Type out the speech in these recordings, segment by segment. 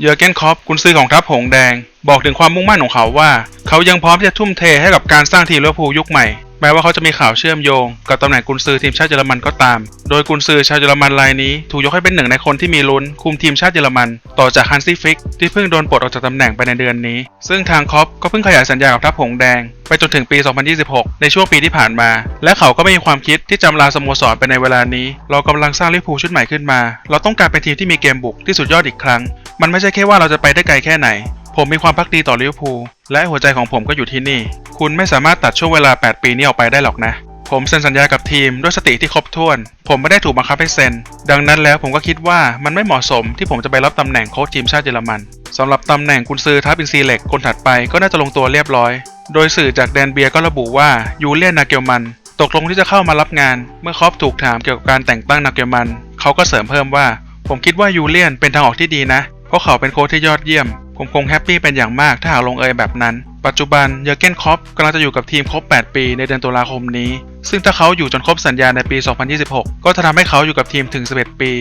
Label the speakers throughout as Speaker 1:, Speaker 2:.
Speaker 1: เยอร์เกนคอปกุนซือของทัพหงแดง บอกถึงความมุ่งมั่นของเขาว่า เขายังพร้อมที่จะทุ่มเทให้กับการสร้างทีมลิเวอร์พูลยุคใหม่ แม้ว่าเขาจะมีข่าวเชื่อมโยง กับตำแหน่งกุนซือทีมชาติเยอรมันก็ตาม โดยกุนซือชาวเยอรมันรายนี้ ถูกยกให้เป็นหนึ่งในคนที่มีลุ้น คุมทีมชาติเยอรมัน ต่อจากฮันซี่ฟิก ที่เพิ่งโดนปลดออกจากตำแหน่งไปในเดือนนี้ ซึ่งทางคอปก็เพิ่งขยายสัญญากับทัพหงแดง ไปจนถึงปี 2026 ในช่วงปีที่ผ่านมา และเขาก็ไม่มีความคิดที่จำลาสโมสรไปในเวลานี้ เรากำลังสร้างลิเวอร์พูลชุดใหม่ขึ้นมา เราต้องการเป็นทีมที่มีเกมบุกที่สุดยอดอีกครั้ง มันไม่ใช่แค่ว่าเราจะไปได้ไกลแค่ไหน ผมมีความพักดีต่อลิเวอร์พูลและหัวใจของผมก็อยู่ที่นี่ คุณไม่สามารถตัดช่วงเวลา 8 ปีนี้ออกไปได้หรอกนะ ผมเซ็นสัญญากับทีมด้วยสติที่ครบถ้วน ผมไม่ได้ถูกบังคับให้เซ็น ดังนั้นแล้วผมก็คิดว่ามันไม่เหมาะสมที่ผมจะไปรับตำแหน่งโค้ชทีมชาติเยอรมันสำหรับตำแหน่งกุนซือทัพอินซีเล็กคนถัดไปก็น่าจะลงตัวเรียบร้อย โดยสื่อจากแดนเบียก็ระบุว่ายูเลียนนาเกลมันตกลงที่จะเข้ามารับงาน เมื่อครอปถูกถามเกี่ยวกับการแต่งตั้งนาเกลมัน เขาก็เสริมเพิ่มว่า ผมคิดว่ายูเลียนเป็นทางออกที่ดีนะ เพราะเขาเป็นโค้ชที่ยอดเยี่ยม ผมคงแฮปปี้เป็นอย่างมากถ้าหากลงเอยแบบนั้น ปัจจุบันเยอร์เกนคอปกำลังจะอยู่กับทีมครบ 8 ปีในเดือนตุลาคมนี้ ซึ่งถ้าเขาอยู่จนครบสัญญาในปี 2026 ก็จะทำให้เขาอยู่กับทีมถึง 11 ปี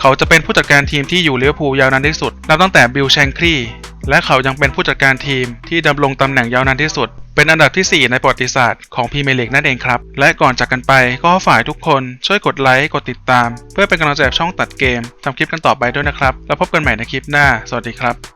Speaker 1: เขาจะเป็นผู้จัดการทีมที่อยู่เลิเวอร์พูลยาวนานที่สุด นับตั้งแต่บิลแชงครีและเขายังเป็นผู้จัดการทีมที่ดำรงตำแหน่งยาวนานที่สุด เป็นอันดับที่ 4 ในประวัติศาสตร์ของพรีเมียร์ลีกนั่นเองครับ และก่อนจากกันไปก็ขอฝ่ายทุกคนช่วยกดไลค์ กดติดตาม เพื่อเป็นกำลังใจกับช่องตัดเกมทำคลิปกันต่อไปด้วยนะครับ แล้วพบกันใหม่ในคลิปหน้า สวัสดีครับ